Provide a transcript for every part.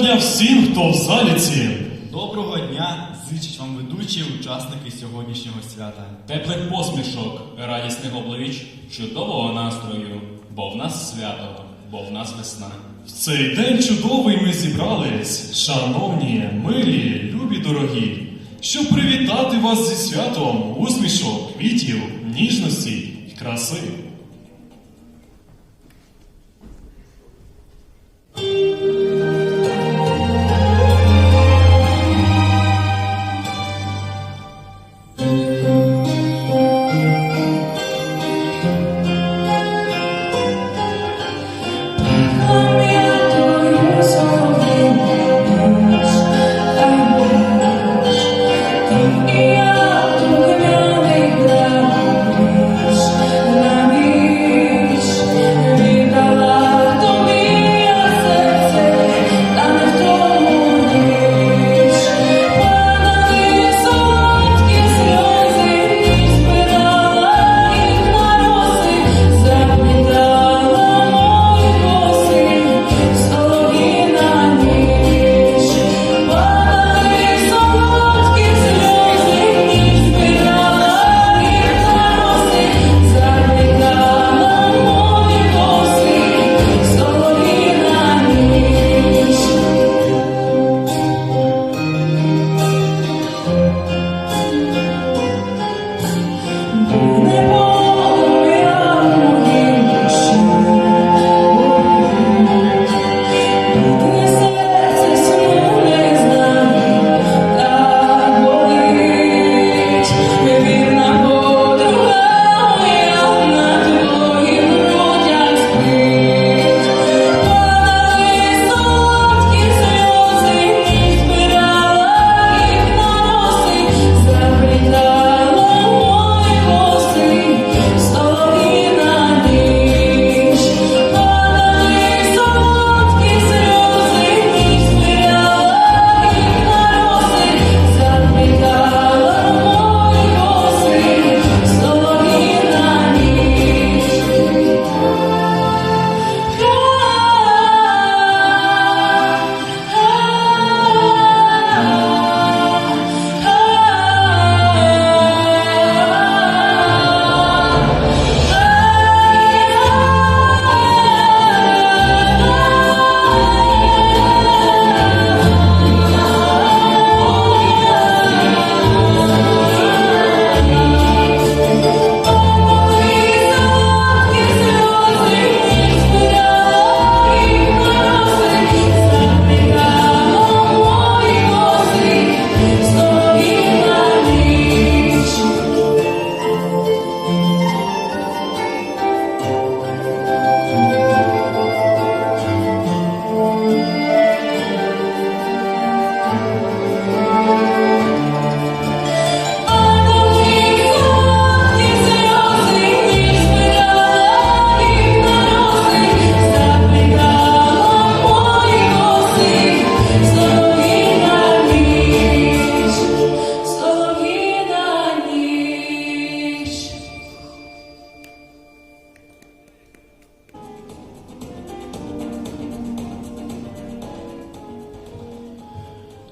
дня всім, хто в заліці. Доброго дня! Зичить вам ведучі учасники сьогоднішнього свята. Теплих посмішок, радісних облич, чудового настрою, бо в нас свято, бо в нас весна. В цей день чудовий ми зібрались, шановні, милі, любі дорогі, щоб привітати вас зі святом усмішок, квітів, ніжності і краси.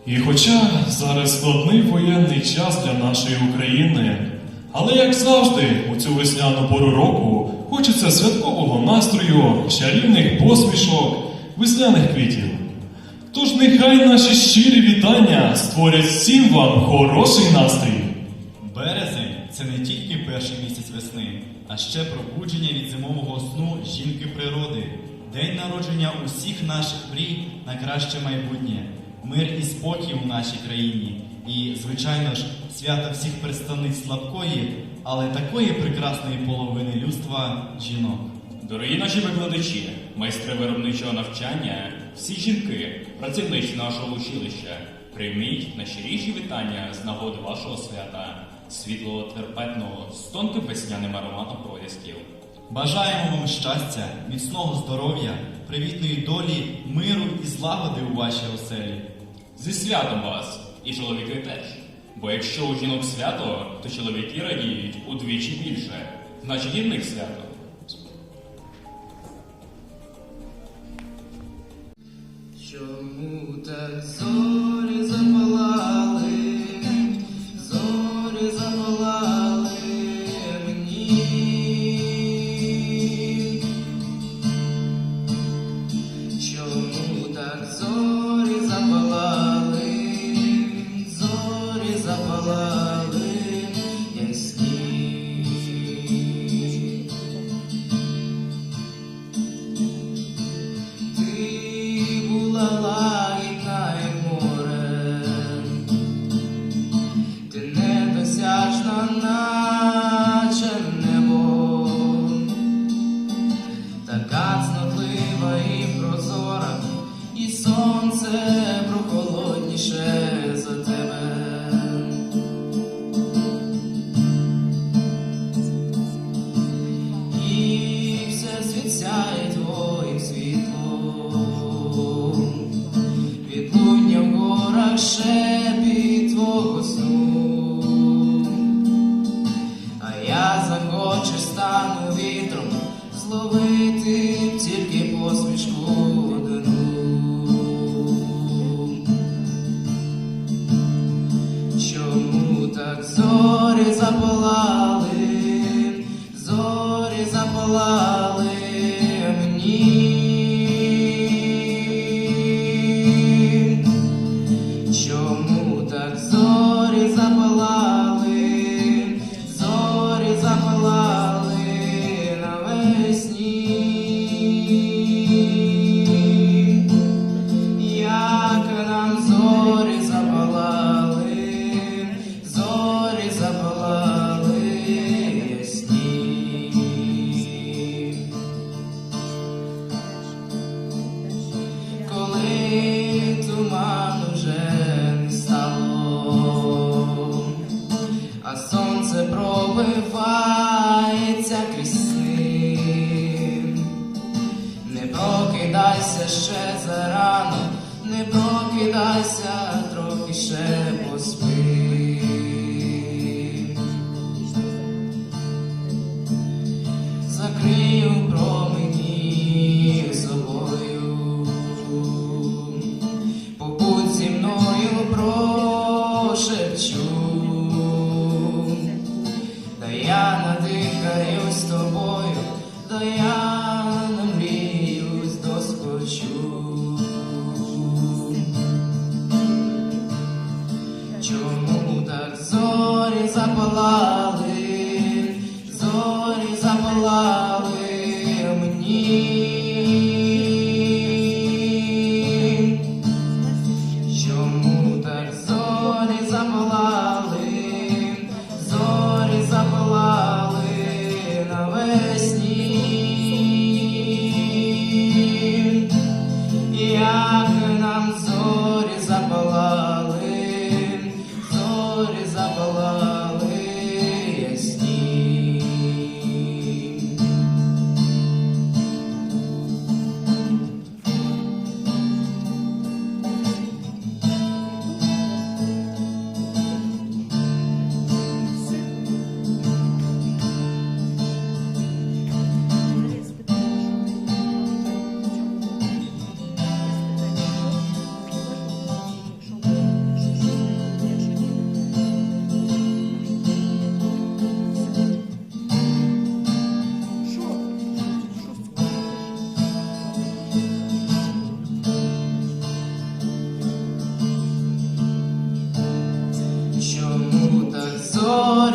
І хоча зараз складний воєнний час для нашої України, але як завжди, у цю весняну пору року хочеться святкового настрою, чарівних посмішок, весняних квітів. Тож нехай наші щирі вітання створять всім вам хороший настрій. Березень це не тільки перший місяць весни, а ще пробудження від зимового сну жінки природи, день народження усіх наших мрій на краще майбутнє, мир і спокій у нашій країні. І, звичайно ж, свято всіх представниць слабкої, але такої прекрасної половини людства жінок. Дорогі наші викладачі, майстри виробничого навчання, всі жінки, працівниці нашого училища, прийміть найщиріші вітання з нагоди вашого свята, світлого терпетного, з тонким весняним ароматом пролісків. Бажаємо вам щастя, міцного здоров'я, привітної долі, миру і злагоди у вашій оселі. Зі святом вас! І чоловіки теж. Бо якщо у жінок свято, то чоловіки радіють удвічі більше, значить і в них свято. Чому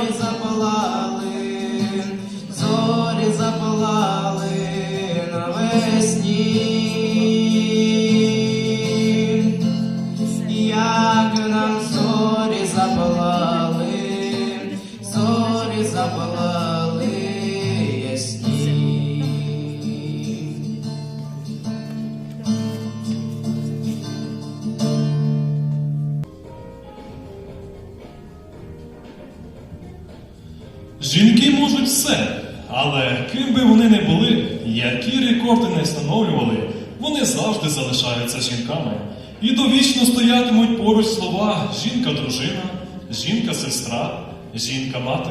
Mesa жінка-сестра, жінка-мати.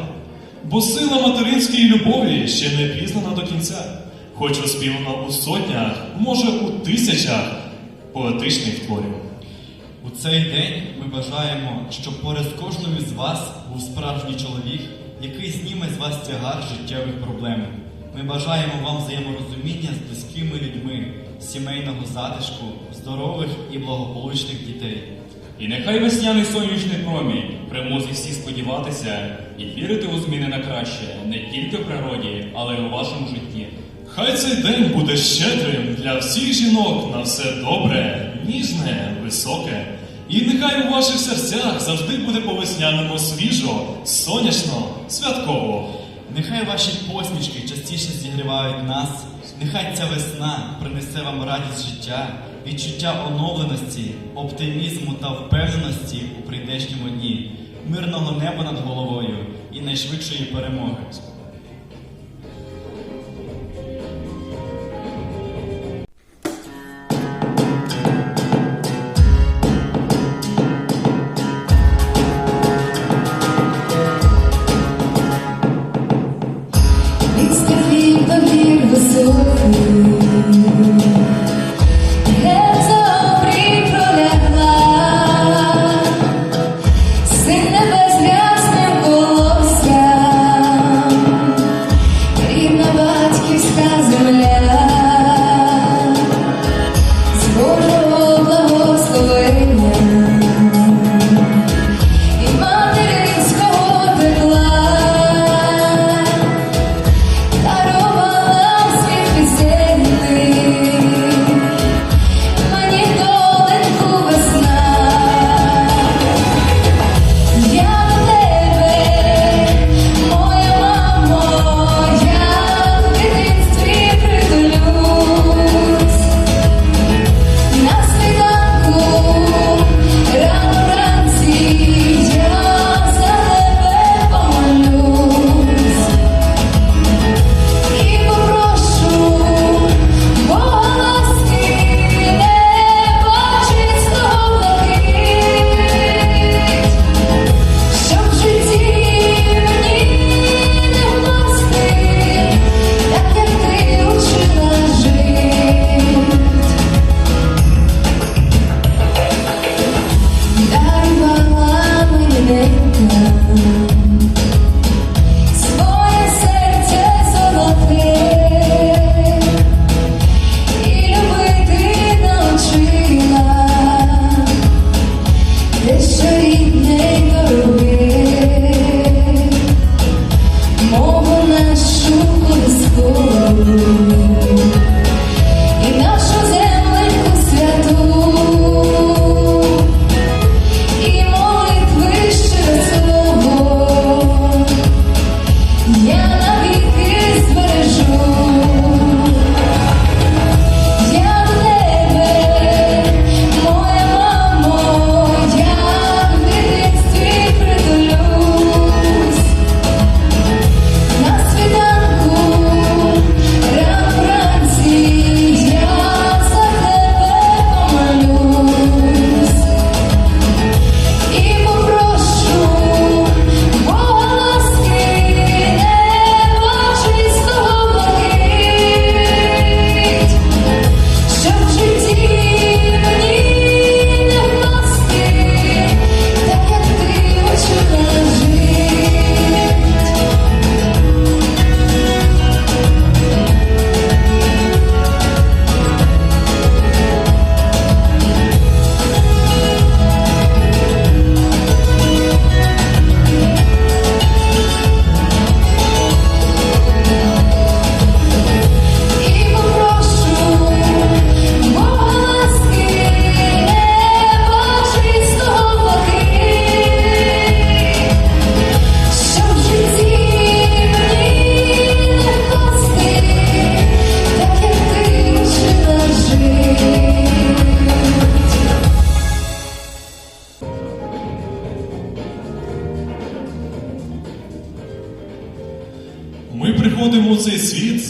Бо сила материнської любові ще не пізнана до кінця, хоч оспівана у сотнях, може, у тисячах поетичних творів. У цей день ми бажаємо, щоб поряд з кожною з вас був справжній чоловік, який зніме з вас тягар життєвих проблем. Ми бажаємо вам взаєморозуміння з близькими людьми, сімейного затишку, здорових і благополучних дітей. І нехай весняний сонячний промінь примусить всіх сподіватися і вірити у зміни на краще не тільки в природі, але й у вашому житті. Хай цей день буде щедрим для всіх жінок на все добре, ніжне, високе. І нехай у ваших серцях завжди буде по-весняному свіжо, сонячно, святково. Нехай ваші посмішки частіше зігрівають нас, нехай ця весна принесе вам радість життя, відчуття оновленості, оптимізму та впевненості у прийдешньому дні, мирного неба над головою і найшвидшої перемоги.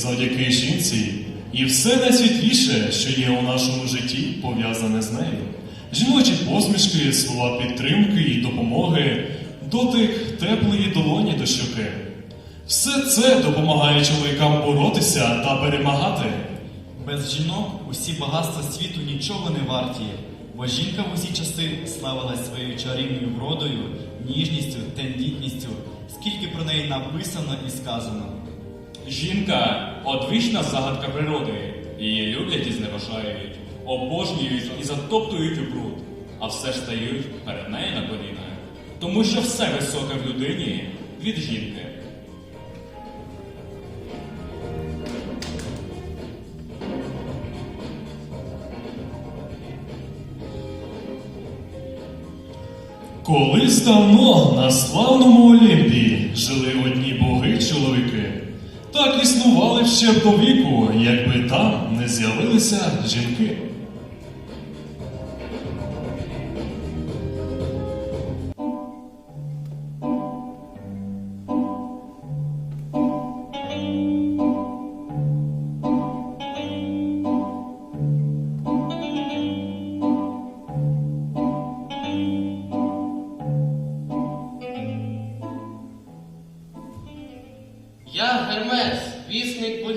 Завдяки жінці, і все найсвітліше, що є у нашому житті, пов'язане з нею. Жіночі посмішки, слова підтримки і допомоги, дотик теплої долоні до щоки. Все це допомагає чоловікам боротися та перемагати. Без жінок усі багатства світу нічого не варті, бо жінка в усі часи славилась своєю чарівною вродою, ніжністю, тендітністю, скільки про неї написано і сказано. Жінка одвічна загадка природи. Її люблять і зневажають, обожнюють і затоптують у бруд, а все ж стають перед нею на коліна. Тому що все високе в людині від жінки. Колись давно на славному Олімпії жили одні боги-чоловіки. Так існували ще до віку, якби там не з'явилися жінки.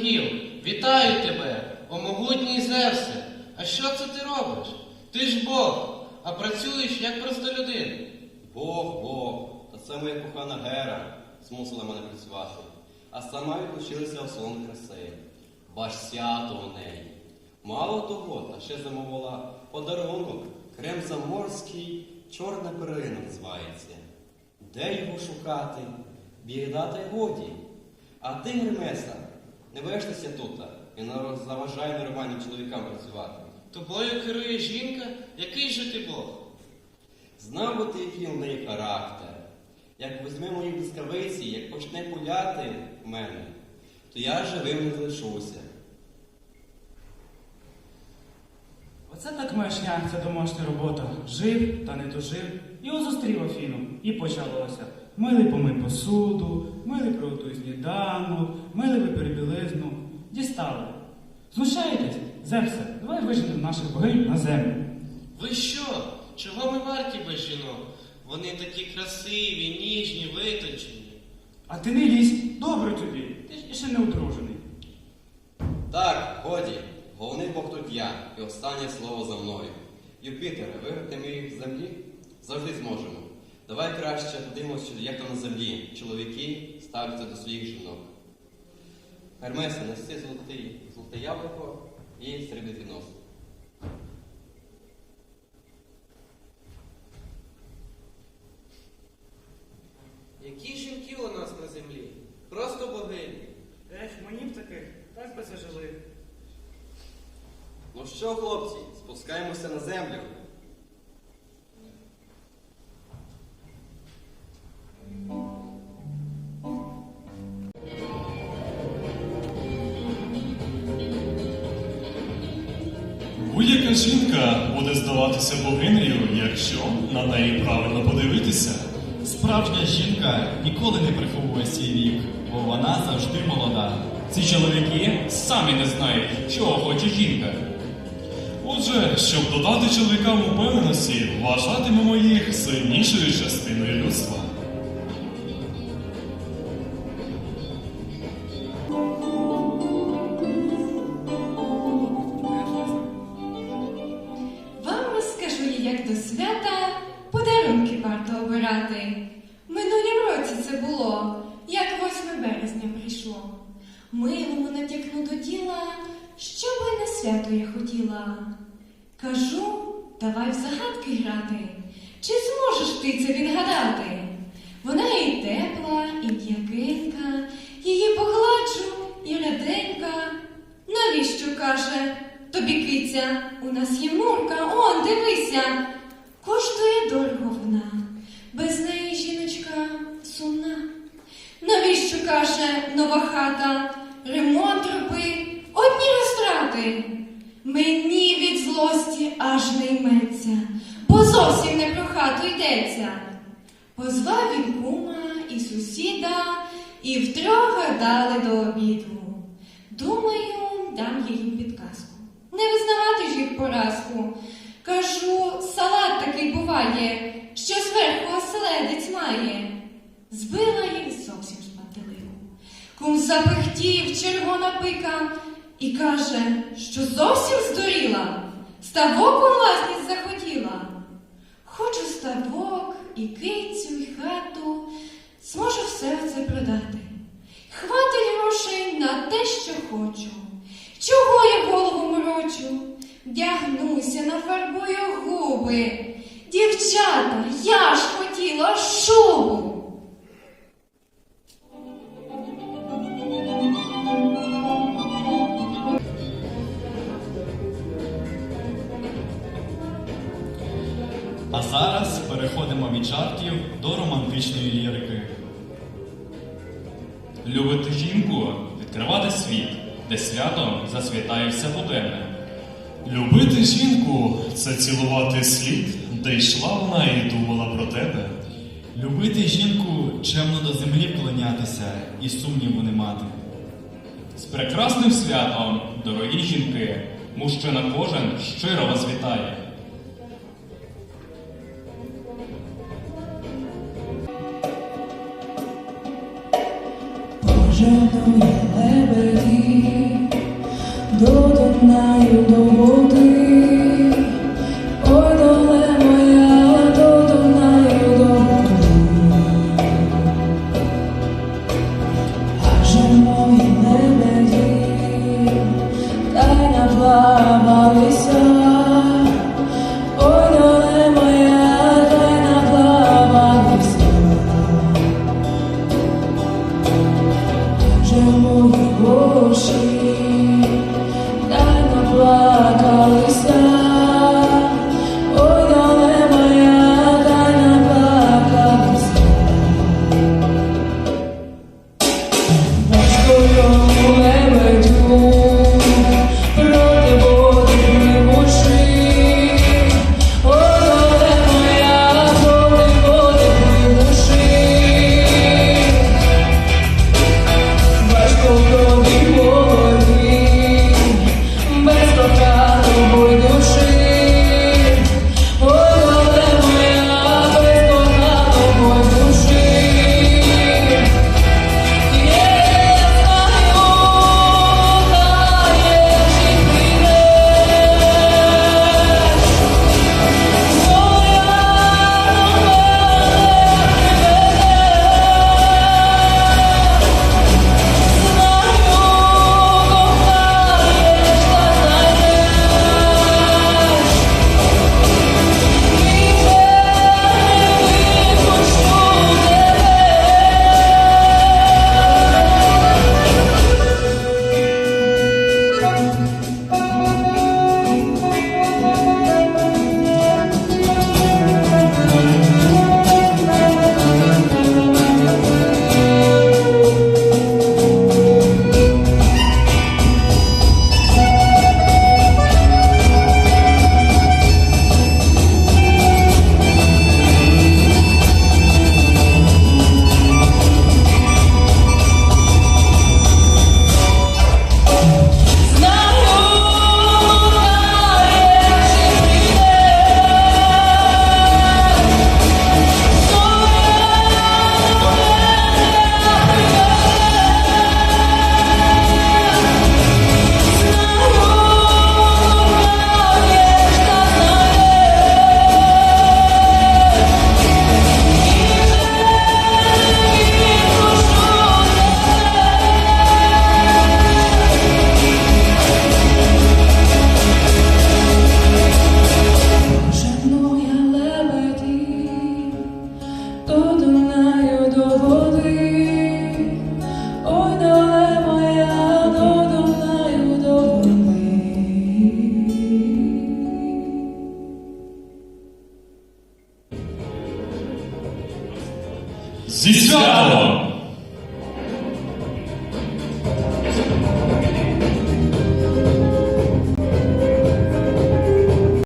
Вісник. Вітаю тебе, о могутній Зевсе. А що це ти робиш? Ти ж Бог, а працюєш як простолюдин. Бог, Бог, та це моя кохана Гера змусила мене працювати, а сама відлучилася в салон краси. Бач свято у неї. Мало того, та ще замовила подарунок, крем заморський, чорна перина називається. Де його шукати? Й годі. А ти, Гермеса, не вештася тут і не заважай нормальним чоловікам працювати. Тобою керує жінка, який же ти Бог? Знав би ти, який в неї характер. Як візьме мої блискавиці, як почне пуляти в мене, то я живим не залишуся. Оце так маячня, це домашня робота. Жив та не дожив, і зустрів Афіну, і почалося. Мили помий посуду, мили приготуй сніданок, мили випери білизну. Дістали. Знущаєтесь? Зевсе, давай виженемо наших богинь на землю. Ви що? Чого ми варті без жінок? Вони такі красиві, ніжні, витончені. А ти не лізь, добре тобі. Ти ж ще не одружений. Так, годі, головний Бог тут я, і останнє слово за мною. Юпітере, виграти ми з землі? Завжди зможемо. Давай краще подивимося, як там на землі. Чоловіки ставляться до своїх жінок. Гермеса, неси золотий, золоте яблуко і срібний нос. Які жінки у нас на землі? Просто богині. Ех, мені б таких, так би зажили. Ну що, хлопці, спускаємося на землю. Жінка буде здаватися богинею, якщо на неї правильно подивитися. Справжня жінка ніколи не приховує свій вік, бо вона завжди молода. Ці чоловіки самі не знають, чого хоче жінка. Отже, щоб додати чоловікам упевненості, вважатимемо їх сильнішою частиною людства. Кум запихтів, червона пика, і каже, що зовсім здуріла. Ставок у власність захотіла. Хочу ставок, і кицю, і хату, зможу все це продати. Хватить грошей на те, що хочу. Чого я голову морочу? Вдягнуся, нафарбую губи. Дівчата, я ж хотіла чого? Зараз переходимо від жартів до романтичної лірики. Любити жінку, відкривати світ, де свято засвітає все буденне. Любити жінку це цілувати слід, де йшла вона і думала про тебе. Любити жінку, чемно до землі вклонятися і сумніву не мати. З прекрасним святом, дорогі жінки, мужчина кожен щиро вас вітає.